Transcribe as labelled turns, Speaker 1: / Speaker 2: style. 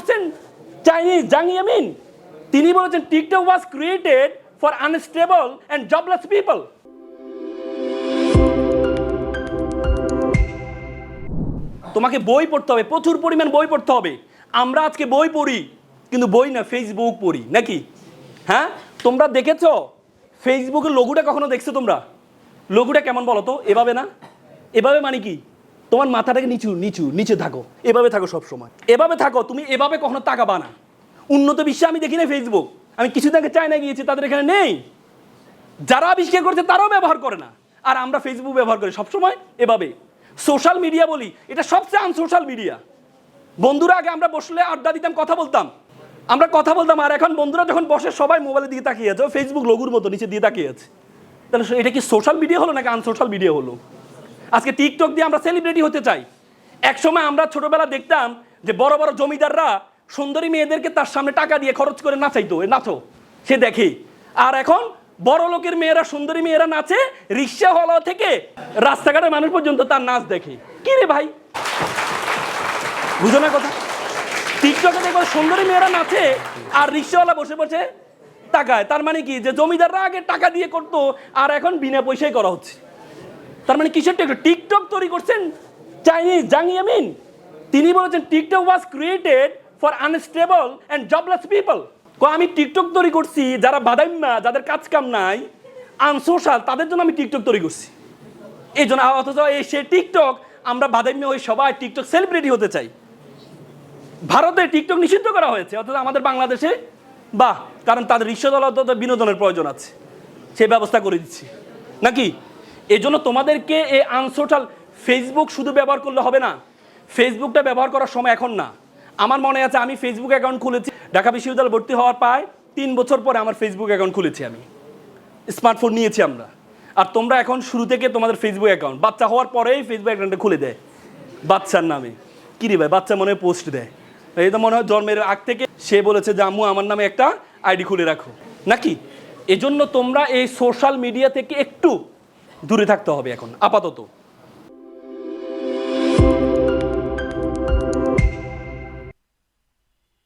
Speaker 1: করছেন চাইনিজ জাং ইয়ামিন তিনি বলেছেন TikTok was created for unstable and jobless people তোমাকে বই পড়তে হবে, প্রচুর পরিমাণ বই পড়তে হবে। আমরা আজকে বই পড়ি, কিন্তু বই না ফেসবুক পড়ি, নাকি? হ্যাঁ? তোমরা দেখেছ? ফেসবুকের লঘুটা কখনো দেখছ তোমরা? লঘুটা কেমন বলো তো? এভাবে না? এভাবে মানে কি? তোমার মাথাটাকে নিচু নিচু, নিচে থাকো। এভাবে থাকো সব সময় এভাবে থাকো, তুমি এভাবে কখনো তাকাবা না। উন্নত বিশ্বে আমি দেখি না ফেসবুক আমি কিছুদিন আগে চায়না গিয়েছি, তাদের এখানে নেই। যারা আবিষ্কার করছে, তারাও ব্যবহার করে না। আর আমরা ফেসবুক ব্যবহার করি সবসময় এভাবে। সোশ্যাল মিডিয়া বলি, এটা সবচেয়ে আনসোশ্যাল মিডিয়া বন্ধুরা, আগে আমরা বসলে আড্ডা দিতাম, কথা বলতাম। আমরা কথা বলতাম, আর এখন বন্ধুরা যখন বসে, সবাই মোবাইলের দিকে তাকিয়ে আছে। ফেসবুক লঘুর মতো নিচে দিয়ে তাকিয়ে আছে। তাহলে এটা কি সোশ্যাল মিডিয়া হলো নাকি আনসোশ্যাল মিডিয়া হলো? আজকে টিকটক দিয়ে আমরা সেলিব্রিটি হতে চাই। একসময় আমরা ছোটবেলা দেখতাম যে বড় বড় জমিদাররা সুন্দরী মেয়েদেরকে তার সামনে টাকা দিয়ে খরচ করে নাচাইতো নাচো। সে দেখে। আর এখন বড় লোকের মেয়েরা, সুন্দরী মেয়েরা নাচে রিক্সা হলা থেকে রাস্তাঘাটের মানুষ পর্যন্ত তার নাচ দেখে। কি রে ভাই? বুঝো না কথা। টিকটকে দেখব সুন্দরী মেয়েরা নাচে আর রিক্সাওয়ালা বসে বসে টাকায় তার মানে কি? যে জমিদাররা আগে টাকা দিয়ে করতো, আর এখন বিনা পয়সায় করা হচ্ছে। তার মানে কিসের টিকটক? টিকটক তৈরি করছেন চাইনিজ জাং ইয়ামিন তিনি বলেছেন, TikTok was created for unstable and jobless people আমি টিকটক তৈরি করছি যারা বাদাইম্মা যাদের কাজ কাম নাই, আনসোশাল, তাদের জন্য আমি টিকটক তৈরি করছি। এই জন্য, অথচ এই সে টিকটক, আমরা বাদাইম্মা হয়ে সবাই টিকটক সেলিব্রিটি হতে চাই। ভারতে টিকটক নিষিদ্ধ করা হয়েছে, অথচ আমাদের বাংলাদেশে, বাহ, কারণ তাদের রিক্সাদলত বিনোদনের প্রয়োজন আছে। সে ব্যবস্থা করে দিচ্ছি। নাকি? এই জন্য তোমাদেরকে এই আনসোশাল ফেসবুক শুধু ব্যবহার করলে হবে না। ফেসবুকটা ব্যবহার করার সময় এখন না। আমার মনে আছে আমি ফেসবুক অ্যাকাউন্ট খুলেছি। ঢাকা বিশ্ববিদ্যালয়ে ভর্তি হওয়ার প্রায় তিন বছর পরে আমার ফেসবুক অ্যাকাউন্ট খুলেছি আমি। স্মার্টফোন নিয়েছি আমরা। আর তোমরা এখন শুরু থেকে তোমাদের ফেসবুক অ্যাকাউন্ট বাচ্চা হওয়ার পরেই ফেসবুক অ্যাকাউন্টটা খুলে দেয়। বাচ্চার নামে। কী রে ভাই, বাচ্চা মনে হয় পোস্ট দেয়। এই তো মনে হয় জন্মের আগ থেকে সে বলেছে যে আম্মু আমার নামে একটা আইডি খুলে রাখো। নাকি? এজন্য তোমরা এই সোশ্যাল মিডিয়া থেকে একটু দূরে থাকতে হবে এখন আপাতত।